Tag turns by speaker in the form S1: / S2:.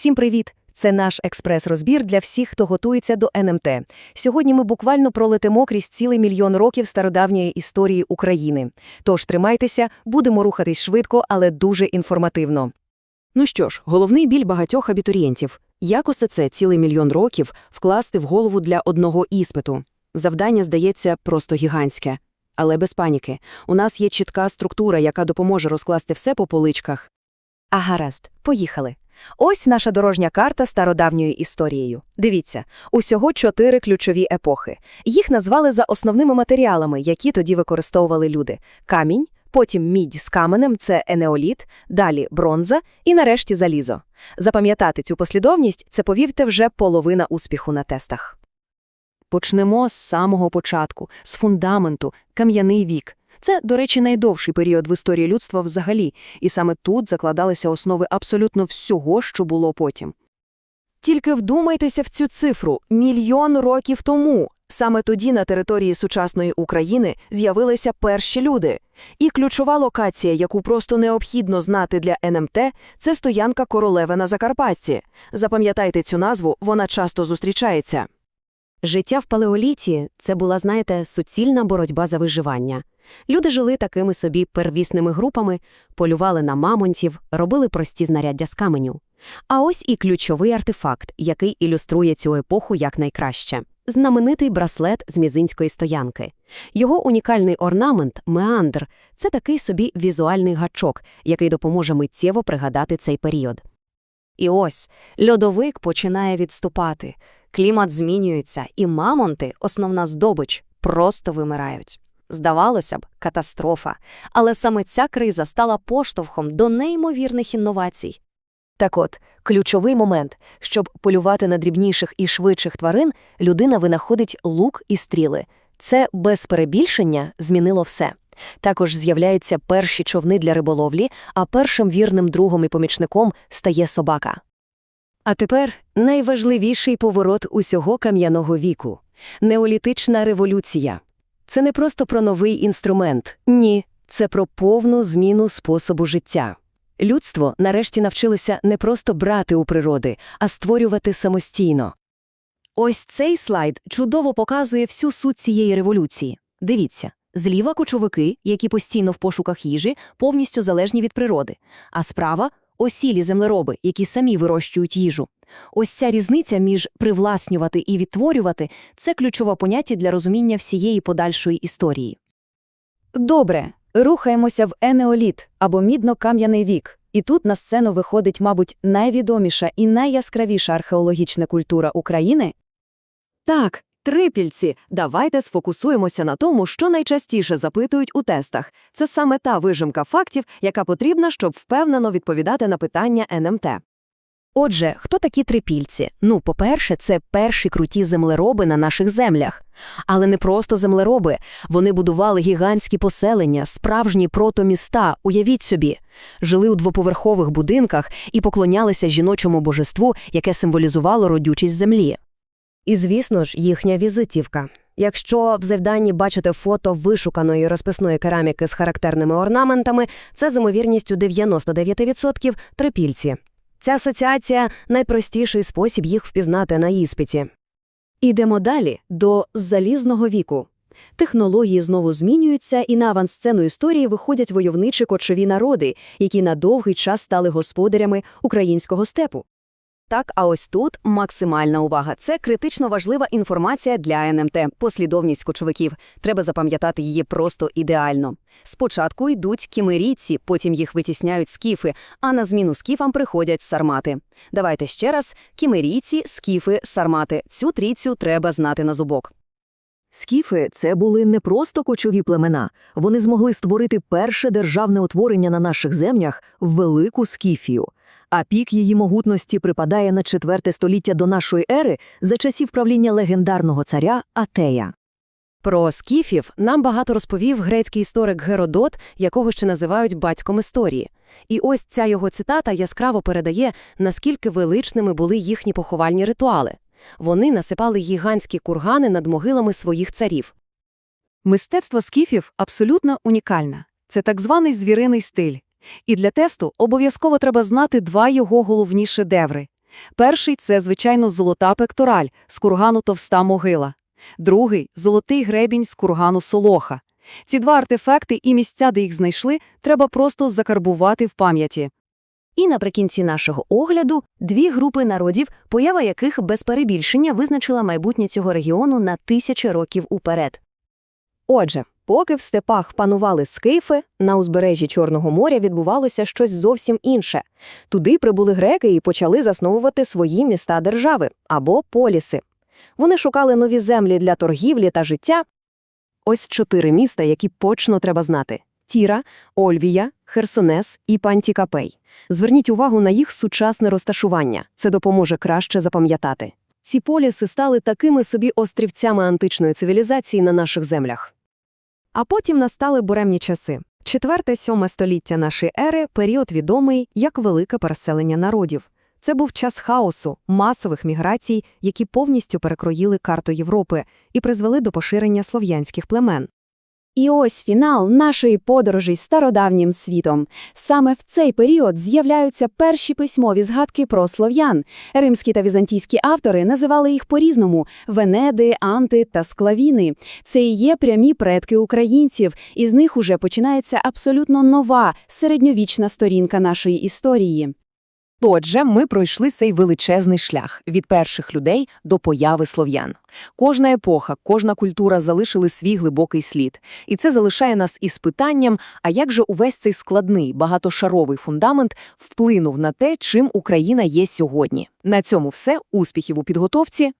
S1: Всім привіт! Це наш експрес-розбір для всіх, хто готується до НМТ. Сьогодні ми буквально пролетимо крізь цілий мільйон років стародавньої історії України. Тож тримайтеся, будемо рухатись швидко, але дуже інформативно.
S2: Ну що ж, головний біль багатьох абітурієнтів. Як усе це цілий мільйон років вкласти в голову для одного іспиту? Завдання, здається, просто гігантське. Але без паніки. У нас є чітка структура, яка допоможе розкласти все по поличках.
S1: А гаразд, поїхали. Ось наша дорожня карта стародавньою історією. Дивіться, усього чотири ключові епохи. Їх назвали за основними матеріалами, які тоді використовували люди: камінь, потім мідь з каменем це енеоліт, далі бронза і нарешті залізо. Запам'ятати цю послідовність це, повірте, вже половина успіху на тестах. Почнемо з самого початку, з фундаменту, кам'яний вік. Це, до речі, найдовший період в історії людства взагалі, і саме тут закладалися основи абсолютно всього, що було потім. Тільки вдумайтеся в цю цифру – мільйон років тому. Саме тоді на території сучасної України з'явилися перші люди. І ключова локація, яку просто необхідно знати для НМТ – це стоянка Королеви на Закарпатті. Запам'ятайте цю назву, вона часто зустрічається.
S2: Життя в палеоліті – це була, знаєте, суцільна боротьба за виживання. Люди жили такими собі первісними групами, полювали на мамонтів, робили прості знаряддя з каменю. А ось і ключовий артефакт, який ілюструє цю епоху якнайкраще – знаменитий браслет з мізинської стоянки. Його унікальний орнамент – меандр – це такий собі візуальний гачок, який допоможе миттєво пригадати цей період.
S3: І ось льодовик починає відступати, клімат змінюється, і мамонти, основна здобич, просто вимирають. Здавалося б, катастрофа, але саме ця криза стала поштовхом до неймовірних інновацій.
S1: Так от, ключовий момент. Щоб полювати на дрібніших і швидших тварин, людина винаходить лук і стріли. Це без перебільшення змінило все. Також з'являються перші човни для риболовлі, а першим вірним другом і помічником стає собака. А тепер найважливіший поворот усього кам'яного віку – неолітична революція. Це не просто про новий інструмент. Ні, це про повну зміну способу життя. Людство нарешті навчилося не просто брати у природи, а створювати самостійно.
S3: Ось цей слайд чудово показує всю суть цієї революції. Дивіться, зліва кочовики, які постійно в пошуках їжі, повністю залежні від природи, а справа осілі землероби, які самі вирощують їжу. Ось ця різниця між привласнювати і відтворювати це ключове поняття для розуміння всієї подальшої історії.
S1: Добре, рухаємося в енеоліт або мідно-кам'яний вік. І тут на сцену виходить, мабуть, найвідоміша і найяскравіша археологічна культура України.
S2: Так, трипільці. Давайте сфокусуємося на тому, що найчастіше запитують у тестах. Це саме та вижимка фактів, яка потрібна, щоб впевнено відповідати на питання НМТ.
S3: Отже, хто такі трипільці? Ну, по-перше, це перші круті землероби на наших землях. Але не просто землероби. Вони будували гігантські поселення, справжні протоміста, уявіть собі. Жили у двоповерхових будинках і поклонялися жіночому божеству, яке символізувало родючість землі.
S2: І, звісно ж, їхня візитівка. Якщо в завданні бачите фото вишуканої розписної кераміки з характерними орнаментами, це з ймовірністю 99% трипільці. Ця асоціація найпростіший спосіб їх впізнати на іспиті.
S1: Ідемо далі до залізного віку. Технології знову змінюються, і на авансцену історії виходять войовничі кочові народи, які на довгий час стали господарями українського степу.
S2: Так, а ось тут максимальна увага. Це критично важлива інформація для НМТ, послідовність кочовиків. Треба запам'ятати її просто ідеально. Спочатку йдуть кімерійці, потім їх витісняють скіфи, а на зміну скіфам приходять сармати. Давайте ще раз: кімерійці, скіфи, сармати. Цю трійцю треба знати на зубок.
S4: Скіфи – це були не просто кочові племена. Вони змогли створити перше державне утворення на наших землях – Велику Скіфію. А пік її могутності припадає на четверте століття до нашої ери за часів правління легендарного царя Атея.
S1: Про скіфів нам багато розповів грецький історик Геродот, якого ще називають батьком історії. І ось ця його цитата яскраво передає, наскільки величними були їхні поховальні ритуали. Вони насипали гігантські кургани над могилами своїх царів. Мистецтво скіфів абсолютно унікальне. Це так званий звіриний стиль. І для тесту обов'язково треба знати два його головні шедеври. Перший – це, звичайно, золота пектораль з кургану Товста могила. Другий – золотий гребінь з кургану Солоха. Ці два артефакти і місця, де їх знайшли, треба просто закарбувати в пам'яті.
S3: І наприкінці нашого огляду дві групи народів, поява яких без перебільшення визначила майбутнє цього регіону на тисячі років уперед.
S2: Отже, поки в степах панували скифи, на узбережжі Чорного моря відбувалося щось зовсім інше. Туди прибули греки і почали засновувати свої міста-держави або поліси. Вони шукали нові землі для торгівлі та життя. Ось чотири міста, які точно треба знати: Тіра, Ольвія, Херсонес і Пантікапей. Зверніть увагу на їх сучасне розташування. Це допоможе краще запам'ятати. Ці поліси стали такими собі острівцями античної цивілізації на наших землях. А потім настали буремні часи. Четверте-сьоме століття нашої ери – період відомий як велике переселення народів. Це був час хаосу, масових міграцій, які повністю перекроїли карту Європи і призвели до поширення слов'янських племен.
S5: І ось фінал нашої подорожі стародавнім світом. Саме в цей період з'являються перші письмові згадки про слов'ян. Римські та візантійські автори називали їх по-різному – венеди, анти та склавіни. Це і є прямі предки українців, і з них уже починається абсолютно нова, середньовічна сторінка нашої історії.
S6: Отже, ми пройшли цей величезний шлях від перших людей до появи слов'ян. Кожна епоха, кожна культура залишили свій глибокий слід. І це залишає нас із питанням, а як же увесь цей складний, багатошаровий фундамент вплинув на те, чим Україна є сьогодні. На цьому все. Успіхів у підготовці.